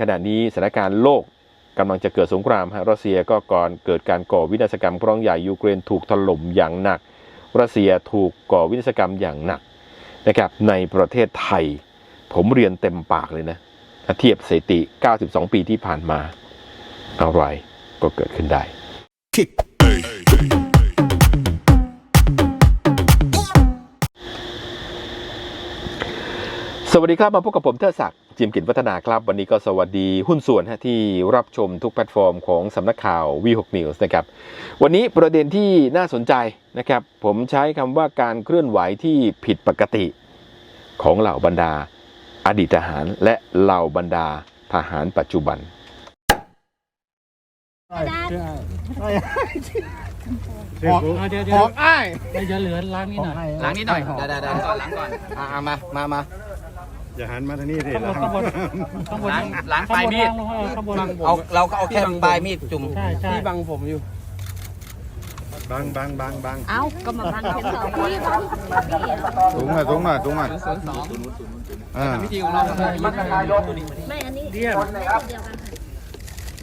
ขณะนี้สถานการณ์โลกกำลังจะเกิดสงครามฮะรัสเซียก็ก่อนเกิดการก่อวินาศกรรมครั้งใหญ่ยูเครนถูกถล่มอย่างหนัก รัสเซียถูกก่อวินาศกรรมอย่างหนักนะครับในประเทศไทย ผมเรียนเต็มปากเลยนะเทียบสถิติ 92 ปีที่ผ่านมา อะไรก็เกิดขึ้นได้ วัสดีครับมาพบกับผมเทิดศักดิ์จิมกิจวัฒนาครับ วันนี้ก็สวัสดีหุ้นส่วนฮะที่รับชมทุกแพลตฟอร์มของสำนักข่าว V6 News นะครับวันนี้ประเด็นที่น่าสนใจนะครับ ผมใช้คำว่าการเคลื่อนไหวที่ผิดปกติของเหล่าบรรดา อดีตทหารและเหล่าบรรดาทหารปัจจุบันหอกเดี๋ยวเดี๋หยวอกอ้ายเดี๋ยวเหลือล้างนิดหน่อยล้างนิดหน่อยได้ได้ได้ก่อนล้างก่อนอ่ามามามา อย่าหันมาทางนี้สิข้างบนข้างบนข้างบนล้างล้างปลายมีดข้างบนล้างลงข้างบนเอาเราก็เอาแค่ปลายมีดจุ่มใช่ใช่ที่บังผมอยู่ บังบังบังบังเอ้าก็มาพันเป็นสองพี่พี่สูงมาสูงมาสูงมาศูนย์สองอ่าวิธีของเราก็คือไม่อันนี้เยี่ยมเดียวกันค่ะ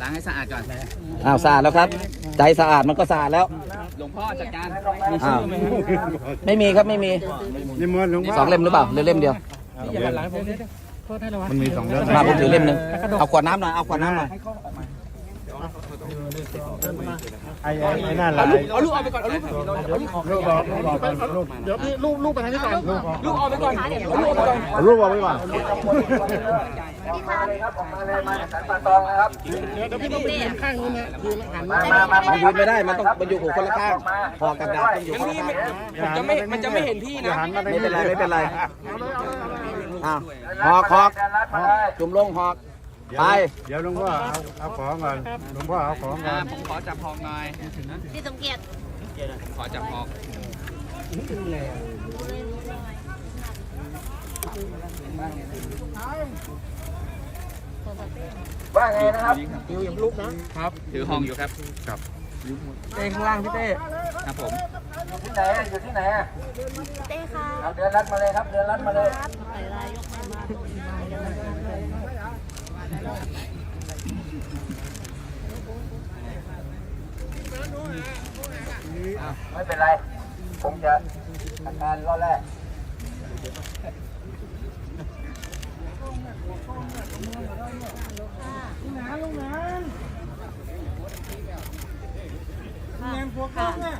ล้างให้สะอาดก่อนอ้าวสะอาดแล้วครับ ใจสะอาดมันก็สะอาดแล้ว หลวงพ่อจัดการอ้าวไม่มีครับไม่มีนี่มวนหลวงพ่สองเล่มหรือเปล่าหรือเล่มเดียว อย่าหันหลังผมเดี๋ยวโทษให้ระวังมันมีสองเล่มมาผมถือเล่มหนึ่งเอาขวดน้ำหน่อย เอาขวดน้ำหน่อย ไอ้ไอ้ไอ้นั่นแหละเอาลูกเอาไปก่อนเอาลูกลูกบอกลูกบอกลูกเดี๋ยวพี่ลูกลูกไปทางนี้ก่อนลูกเอาไปก่อนลูกเอาไปก่อนเดี๋ยวพี่ต้องไปยืนข้างนู้นนะยืนหันมามันยืนไม่ได้มันต้องมันอยู่หูคนละข้างคอกับดาบต้องอยู่คนละข้างจะไม่มันจะไม่เห็นพี่นะไม่เป็นไรไม่เป็นไรอ้าวหอกหอกจุ่มลงหอก ไป เดี๋ยวหลวงพ่อเอาเอาของก่อนหลวงพ่อเอาของก่อนผมขอจับหอกหน่อยพี่สมเกียรติขอจับหอกว่าไงนะครับครับ ถือหองอยู่ครับครับเต้ข้างล่างพี่เต้ครับผมอยู่ที่ไหนอยู่ที่ไหนอะเต้ค่ะเอาเดือนรัดมาเลยครับเดือนรัดมาเลย ครับใส่ลายยกมือมา ไม่เป็นไร ผมจะอาการรอดแรก ค่ะค่ะ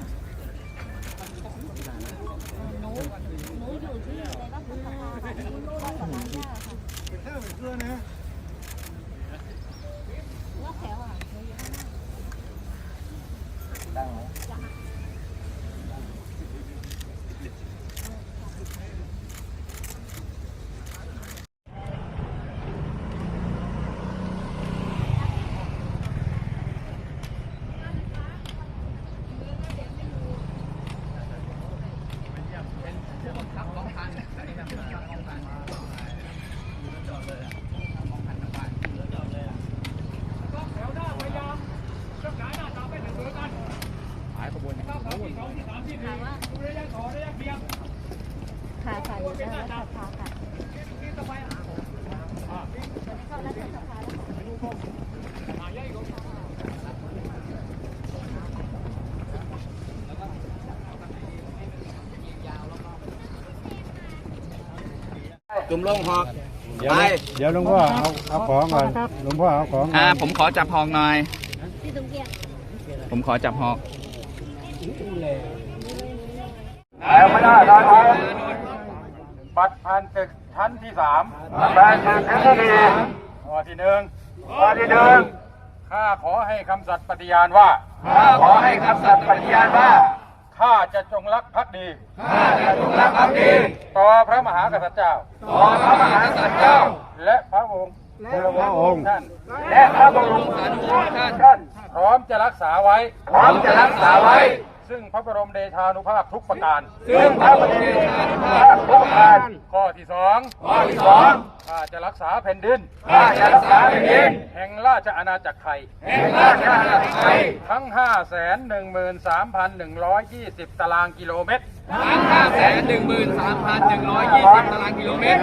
หนูหนูอยู่ที่อะไรบ้างคะค่ะที่บ้านสนามหญ้าค่ะว่าแถวอะหนูอยู่ข้างหน้า ตั้งไหม ค่ะค่ะอยู่ได้แล้วค่ะค่ะค่ะ จุ่มลงหอกเดี๋ยวไปเดี๋ยวหลวงพ่อเอาเอาของก่อนหลวงพ่อเอาของก่อ่า อนผมขอจับหอกหน่อยพี่สมเกียรติผมขอจับหอก แล้วไม่ได้ได้ไหมบัตรผ่านตึกชั้นที่สามแฟนคือชั้นที่ดีข้อที่หนึ่งข้อที่หนึ่งข้าขอให้คำสัตย์ปฏิญาณว่า ข้าขอให้คำสัตย์ปฏิญาณว่า ข้าจะจงรักภักดี ข้าจะจงรักภักดี ต่อพระมหากษัตริย์เจ้า ต่อพระมหากษัตริย์เจ้า และพระองค์และพระองค์ท่าน และพระบรมสารีริกธาตุท่าน พร้อมจะรักษาไว้ พร้อมจะรักษาไว้ ซึ่งพระบรมเดชานุภาพทุกประการ ซึ่งพระบรมเดชานุภาพทุกประการข้อที่สองข้อที่สองข้าจะรักษาแผ่นดินข้าจะรักษาแผ่นดิน แห่งราชอาณาจักรไทย แห่งราชอาณาจักรไทย ทั้ง 513,120 ตารางกิโลเมตร ทั้ง 5 1 3 1 2 0 ตารางกิโลเมตร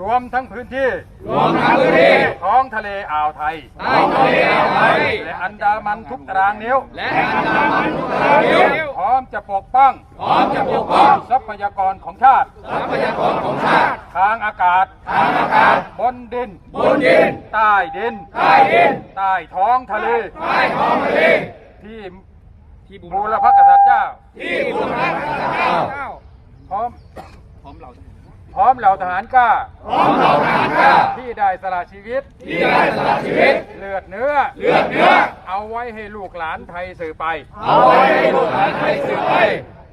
รวมทั้งพื้นที่ รวมทั้งพื้นที่ท้องทะเลอ่าวไทยใต้ทะเลอ่าวไทย และอันดามันทุกตารางนิ้ว และอันดามันทุกทางนิ้ว พร้อมจะปกป้อง พร้อมจะปกป้อง ทรัพยากรของชาติ ทรัพยากรของชาติ ทางอากาศ ทางอากาศ บนดิน บนดิน ใต้ดิน ใต้ดิน ใต้ท้องทะเล ใต้ท้องทะเล ที่ที่บูรพกษัตริย์เจ้า ที่บูรณะเจ้า พร้อม พร้อม เหล่าทหารกล้า พร้อมเหล่าทหารกล้า ที่ได้สละชีวิต ที่ได้สละชีวิต เลือดเนื้อ เลือดเนื้อ เอาไว้ให้ลูกหลานไทยสื่อไป เอาไว้ให้ลูกหลานไทยสืบไป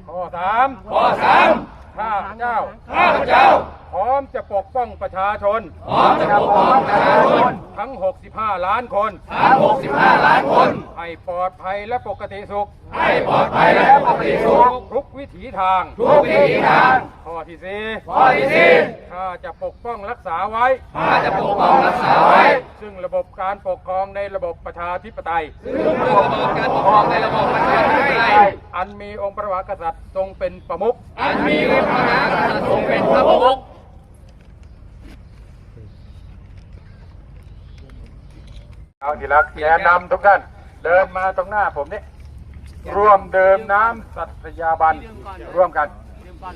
ข้อสามข้อสามข้าพเจ้า ข้าพเจ้า พร้อมจะปกป้องประชาชน พร้อมจะปกป้องประชาชน ทั้ง 65 ล้านคน ทั้ง 65 ล้านคน ให้ปลอดภัยและปกติสุข ให้ปลอดภัยและปกติสุข ทุกวิถีทาง ทุกวิถีทาง ข้อที่สี่ข้อที่สี่ข้าจะปกป้องรักษาไว้ข้าจะปกป้องรักษาไว้ ซึ่งระบบการปกครองในระบบประชาธิปไตย ซึ่งระบบการปกครองในระบบประชาธิปไตย อันมีองค์พระมหากษัตริย์ทรงเป็นประมุข อันมีพระมหากษัตริย์ทรงเป็นพระมุข เอาทีละแนะนำทุกท่าน เดินมาตรงหน้าผมนี่ร่วมเดิมน้ำสัตยาบันร่วมกัน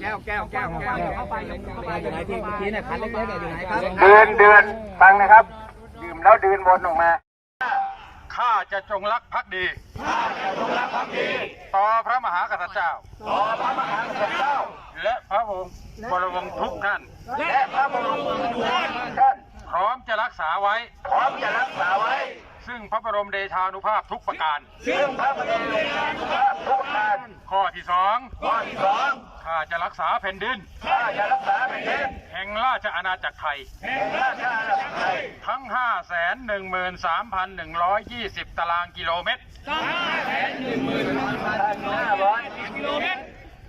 แก้วแก้วแก้วแก้วอยู่ไหนที่เมื่อกี้เนี่ยคันเล็กๆอยู่ไหนครับเดินเดินฟังนะครับ ดื่มแล้วเดินวนออกมาข้าจะจงรักภักดีต่อพระมหากษัตริย์เจ้า และพระองค์บรมทุกท่าน และพระบรมทุกท่าน พร้อมจะรักษาไว้ พร้อมจะรักษาไว้ ซึ่งพระบรมเดชานุภาพทุกประการ ซึ่งพระบรมเดชานุภาพทุกประการ ข้อที่สองข้อที่สองข้าจะรักษาแผ่นดินข้าจะรักษาแผ่นดิน แห่งราชอาณาจักรไทย แห่งราชอาณาจักรไทย ทั้ง 5 1 1 3 1 2 0 ตารางกิโลเมตรร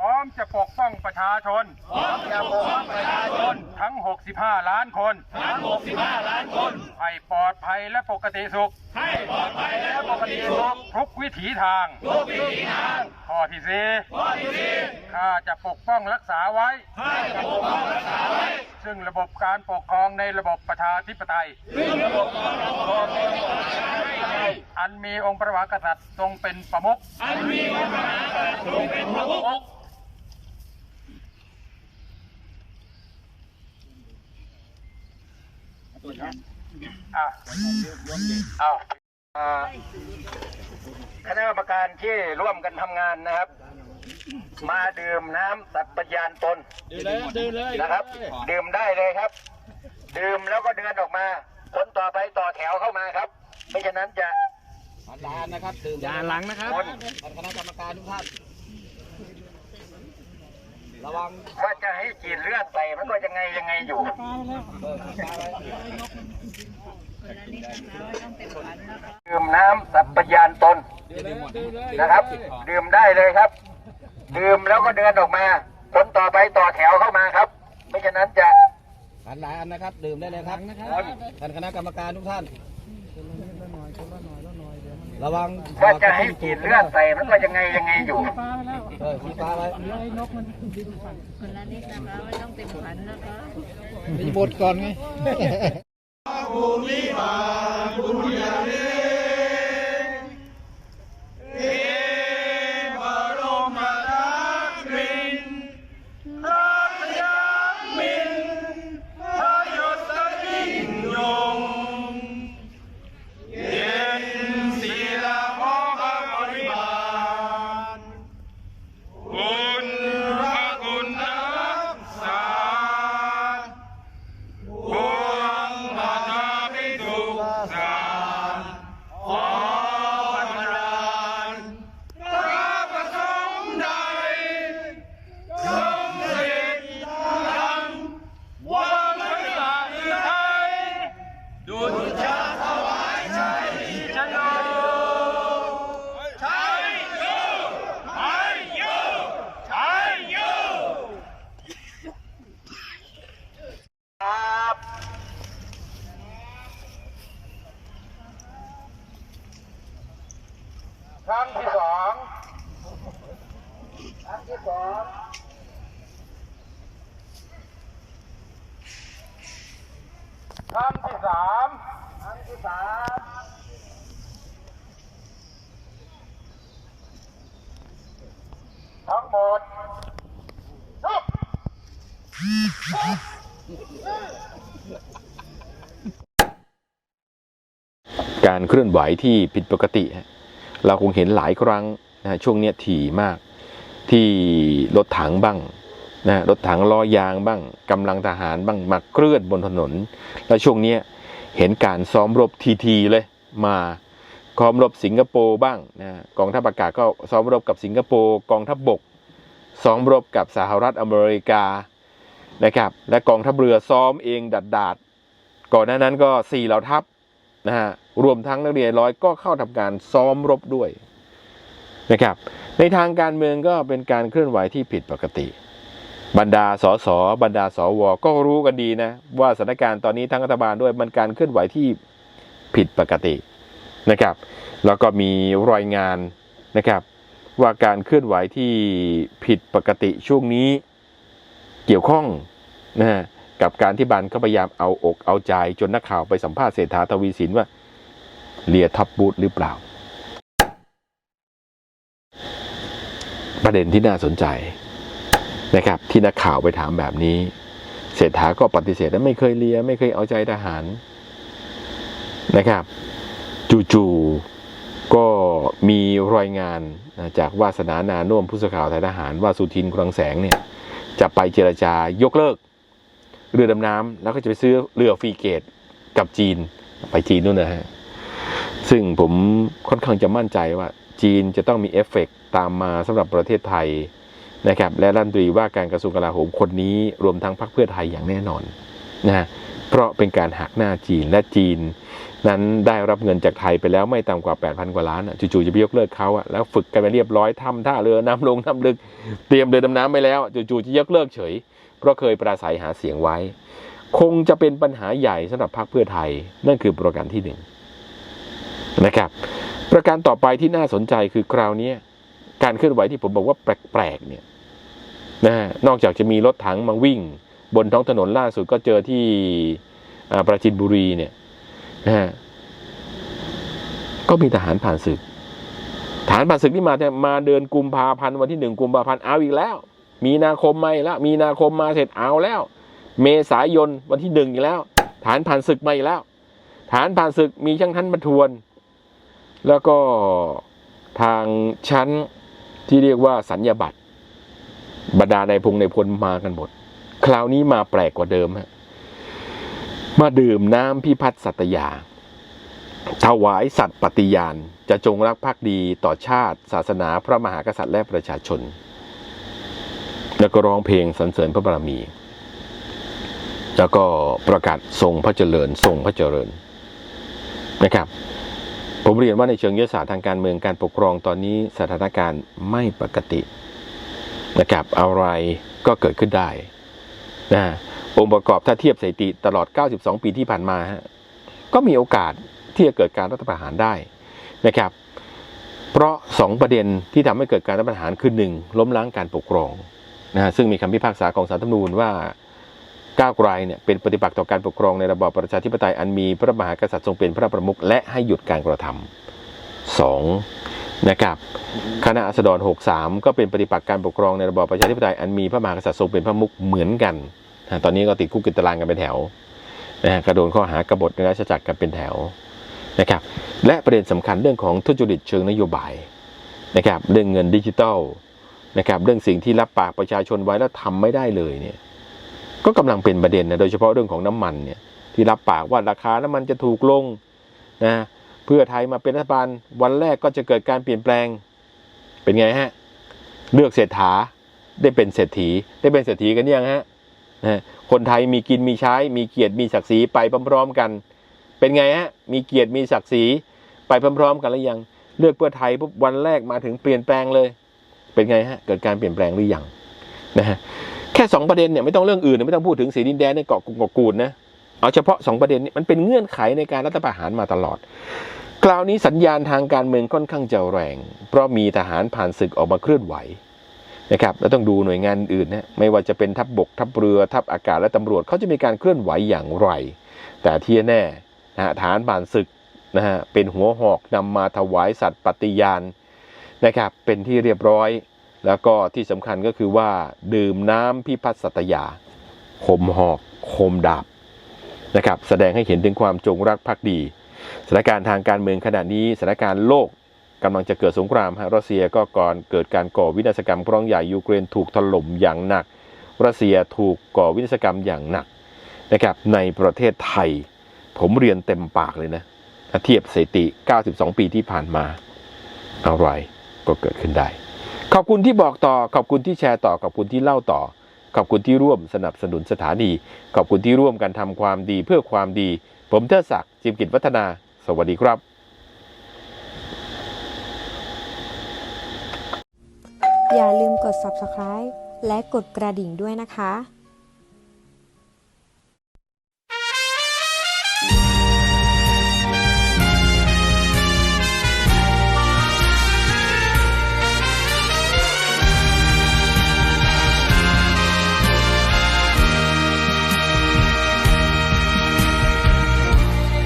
ร้อมจะปกป้องประชาชน ทั้ง 65 ล้านคน ทั้ง 65 ล้านคน ให้ปลอดภัยและปกติสุข ให้ปลอดภัยและปกติสุข ทุกวิถีทาง ทุกวิถีทาง ข้อที่สี่ข้อที่สี่ข้าจะปกป้องรักษาไว้ข้าจะปกป้องรักษาไว้ ซึ่งระบบการปกครองในระบบประชาธิปไตย ซึ่งระบบการปกครองในระบบประชาธิปไตย อันมีองค์พระมหากษัตริย์ทรงเป็นประมุขอันมีองค์พระมหากษัตริย์ทรงเป็นประมุข อะเอาอ่าคณะกรรมการที่ร่วมกันทำงานนะครับ มาดื่มน้ำสัตย์ปญาณตนดื่มเลยดื่มเลยนะครับ ดื่มได้เลยครับ ดื่มแล้วก็เดินออกมา คนต่อไปต่อแถวเข้ามาครับ ไม่ฉะนั้นจะยานนะครับดื่มยานหลังนะครับคณะกรรมการทุกท่านระวังว่า จะให้จีนเลือดใส่มันก็ยังไงยังไงอยู่ดื่มน้ำสัตย์ปญาณตนนะครับ ดื่มได้เลยครับ ดื่มแล้วก็เดินออกมาคนต่อไปต่อแถวเข้ามาครับ ไม่ฉะนั้นจะหันหลายอันนะครับ ดื่มได้เลยครับท่านคณะกรรมการทุกท่าน ระวังว่าจะให้จีนเลือดใส่มันก็ยังไงยังไงอยู่เออชี้ฟ้าไว้คนละนิดนะคะไม่ต้องเต็มขันนะคะมีบทก่อนไงคุณพระคุณนักษาพวง ครั้งที่สองครั้งที่สอง ครั้งที่สามครั้งที่สามทั้งหมดจบการเคลื่อนไหวที่ผิดปกติ เราคงเห็นหลายครั้งนะช่วงเนี้ยถี่มากที่รถถังบ้าง นะรถถังล้อยางบ้างกำลังทหารบ้างมาเคลื่อนบนถนน แล้วช่วงนี้เห็นการซ้อมรบทีๆเลยมาซ้อมรบสิงคโปร์บ้างนะกองทัพอากาศก็ซ้อมรบกับสิงคโปร์กองทัพบกซ้อมรบกับสหรัฐอเมริกานะครับและกองทัพเรือซ้อมเองดัดดาดก่อนหน้านั้นก็สี่เหล่าทัพนะฮะรวมทั้งนักเรียนร้อยก็เข้าทำการซ้อมรบด้วยนะครับในทางการเมืองก็เป็นการเคลื่อนไหวที่ผิดปกติ บรรดาสสบรรดาสวก็รู้กันดีนะ ว่าสถานการณ์ตอนนี้ทั้งรัฐบาลด้วยมันการเคลื่อนไหวที่ผิดปกตินะครับ แล้วก็มีรายงานนะครับ ว่าการเคลื่อนไหวที่ผิดปกติช่วงนี้เกี่ยวข้องนะฮะกับการที่บันเขาพยายามเอาอกเอาใจจนนักข่าวไปสัมภาษณ์เศรษฐาทวีสินว่าเลียท็อปบูธหรือเปล่า ประเด็นที่น่าสนใจ นะครับที่นักข่าวไปถามแบบนี้ เศรษฐาก็ปฏิเสธว่าไม่เคยเลียไม่เคยเอาใจทหารนะครับ จู่ๆก็มีรายงานจากวาสนานานุ่มผู้สื่อข่าวไทยทหารว่าสุทินคลังแสงเนี่ยจะไปเจรจายกเลิก เรือดำน้ำแล้วก็จะไปซื้อเรือฟรีเกตกับจีนไปจีนนู่นนะฮะซึ่งผมค่อนข้างจะมั่นใจว่าจีนจะต้องมีเอฟเฟกต์ตามมาสำหรับประเทศไทย นะครับและรัฐมนตรีว่าการกระทรวงกลาโหมคนนี้รวมทั้งพรรคเพื่อไทยอย่างแน่นอนนะฮะเพราะเป็นการหักหน้าจีนและจีน นั้นได้รับเงินจากไทยไปแล้วไม่ต่ำกว่า 8,000 กว่าล้านจู่ๆจะไปยกเลิกเขาอะแล้วฝึกกันไปเรียบร้อยทำท่าเรือน้ำลงน้ำลึก เตรียมเรือดำน้ำไปแล้วจู่ๆจะยกเลิกเฉย เพราะเคยปราศัยหาเสียงไว้ คงจะเป็นปัญหาใหญ่สำหรับพรรคเพื่อไทย นั่นคือประการที่หนึ่งนะครับ ประการต่อไปที่น่าสนใจคือคราวนี้การเคลื่อนไหวที่ผมบอกว่าแปลกๆเนี่ย นะฮะนอกจากจะมีรถถังมาวิ่ง บนท้องถนนล่าสุดก็เจอที่ปราจินบุรีเนี่ยนะฮะก็มีทหารผ่านศึกทหารผ่านศึกที่มาเนี่ยมาเดือนกุมภาพันธ์วันที่หนึ่งกุมภาพันธ์เอาอีกแล้ว มีนาคมมาอีกแล้วมีนาคมมาเสร็จเอาแล้ว เมษายนวันที่หนึ่งอีกแล้ว ฐานผ่านศึกมาอีกแล้ว ฐานผ่านศึกมีช่างทันมาทวน แล้วก็ทางชั้นที่เรียกว่าสัญญาบัตร บรรดาในพงในพลมากันหมด คราวนี้มาแปลกกว่าเดิมฮะมาดื่มน้ำพิพัฒน์สัตยา ถวายสัตย์ปฏิญาณ จะจงรักภักดีต่อชาติ ศาสนาพระมหากษัตริย์และประชาชน แล้วก็ร้องเพลงสรรเสริญพระบารมี แล้วก็ประกาศทรงพระเจริญทรงพระเจริญนะครับผมเรียนว่าในเชิงยุทธศาสตร์ทางการเมืองการปกครองตอนนี้สถานการณ์ไม่ปกติ นะครับอะไรก็เกิดขึ้นได้นะองค์ประกอบถ้าเทียบสถิติตลอด 92 ปีที่ผ่านมาฮะก็มีโอกาสที่จะเกิดการรัฐประหารได้นะครับ เพราะสองประเด็นที่ทำให้เกิดการรัฐประหารคือหนึ่งล้มล้างการปกครองนะฮะซึ่งมีคำพิพากษาของศาลรัฐธรรมนูญว่าก้าวไกลเนี่ยเป็นปฏิปักษ์ต่อการปกครองในระบอบประชาธิปไตยอันมีพระมหากษัตริย์ทรงเป็นพระประมุขและให้หยุดการกระทำสอง นะครับคณะอัสดร63 ก็เป็นปฏิปักษ์การปกครองในระบอบประชาธิปไตยอันมีพระมหากษัตริย์ทรงเป็นพระมุขเหมือนกันนะตอนนี้ก็ติดคุกติตารางกันเป็นแถวนะฮะกระโดนข้อหากบฏในราชจักรกันเป็นแถวนะครับ และประเด็นสำคัญเรื่องของทุจริตเชิงนโยบายนะครับ เรื่องเงินดิจิทัลนะครับ เรื่องสิ่งที่รับปากประชาชนไว้แล้วทำไม่ได้เลยเนี่ย ก็กำลังเป็นประเด็นนะ โดยเฉพาะเรื่องของน้ำมันเนี่ย ที่รับปากว่าราคาน้ำมันจะถูกลงนะ เพื่อไทยมาเป็นรัฐบาลวันแรกก็จะเกิดการเปลี่ยนแปลงเป็นไงฮะ เลือกเศรษฐาได้เป็นเศรษฐี ได้เป็นเศรษฐีกันยังฮะคนไทยมีกินมีใช้ มีเกียรติมีศักดิ์ศรีไปพร้อมๆกัน เป็นไงฮะมีเกียรติมีศักดิ์ศรีไปพร้อมๆ กันหรือยัง เลือกเพื่อไทยปุ๊บวันแรกมาถึงเปลี่ยนแปลงเลย เป็นไงฮะเกิดการเปลี่ยนแปลงหรือยังนะฮะแค่สองประเด็นเนี่ยไม่ต้องเรื่องอื่น ไม่ต้องพูดถึงสีดินแดนในเกาะกุกกูดนะ เอาเฉพาะสองประเด็นนี้มันเป็นเงื่อนไขในการรัฐประหารมาตลอด คราวนี้สัญญาณทางการเมืองค่อนข้างจะแรง เพราะมีทหารผ่านศึกออกมาเคลื่อนไหวนะครับแล้วต้องดูหน่วยงานอื่นนะไม่ว่าจะเป็นทัพบบก ทัพเรือทัพอากาศและตำรวจเขาจะมีการเคลื่อนไหวอย่างไร แต่ที่แน่นะฮะทหารผ่านศึกนะฮะเป็นหัวหอกนำมาถวายสัตว์ปฏิญาณนะครับเป็นที่เรียบร้อย แล้วก็ที่สำคัญก็คือว่า ดื่มน้ำพิพัฒน์สัตยาคมหอกคมดาบ นะครับแสดงให้เห็นถึงความจงรักภักดีสถานการณ์ทางการเมืองขณะนี้สถานการณ์โลกกำลังจะเกิดสงครามฮะรัสเซียก็ก่อนเกิดการก่อวินาศกรรมครั้งใหญ่ยูเครนถูกถล่มอย่างหนัก รัสเซียถูกก่อวินาศกรรมอย่างหนักนะครับในประเทศไทย ผมเรียนเต็มปากเลยนะถ้าเทียบสถิติ 92 ปีที่ผ่านมาอะไรก็เกิดขึ้นได้ ขอบคุณที่บอกต่อขอบคุณที่แชร์ต่อขอบคุณที่เล่าต่อ ขอบคุณที่ร่วมสนับสนุนสถานี ขอบคุณที่ร่วมกันทำความดีเพื่อความดี ผมเทดศักดิ์จิมกิจวัฒนา สวัสดีครับ อย่าลืมกด subscribe และกดกระดิ่งด้วยนะคะ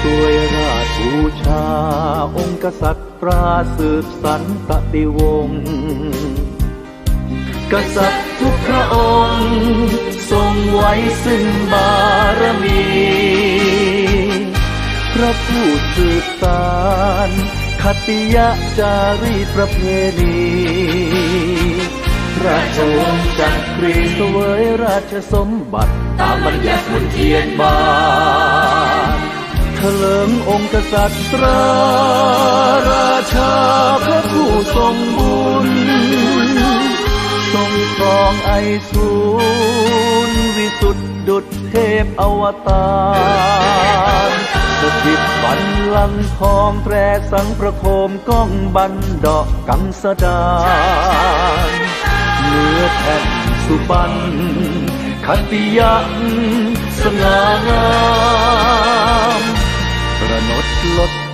ช่วยราชบูชา องค์กษัตริย์ตราสืบสันตติวงศ์กษัตริย์ทุกพระองค์ ทรงไว้ซึ่งบารมี พระผู้สืบสารคติยะจารีประเพณีราชวงศ์จักรีเสวยราชสมบัติ ตามบัญญัติมนเทียนบาน เถลิงองค์กษัตริย์ราราชาพระผู้ทรงบุญ ทรงครองไอสูรวิสุทธิดุจเทพอวตารสถิตบันลังทองแตรสังประโคมก้องบันดอกกังสดานเนื้อแผ่นสุบันคติยักสง่างาม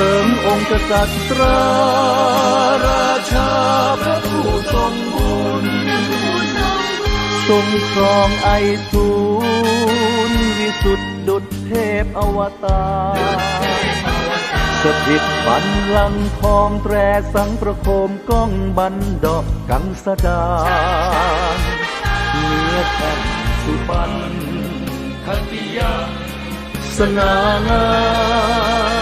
ลิงองค์กษัตริย์ราชาพระผู้ทรงบุญทรงครองไอสูรวิสุทธิดุจเทพอวตารสถิตบันลังทองแตรสังประโคมก้องบันดอกกังสดาเนื้อแผ่นสุบันคติยาสง่างาม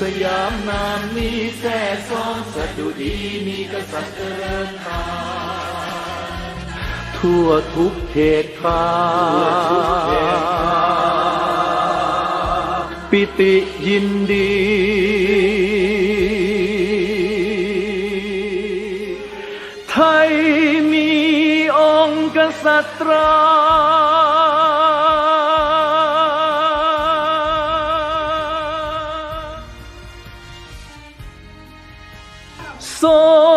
สยามนามนี้แท้ซ้อนสดุดีมีกษัตริย์เดินทางทั่วทุกเขตทางปิติยินดีไทยมีองค์กษัตริย์ ง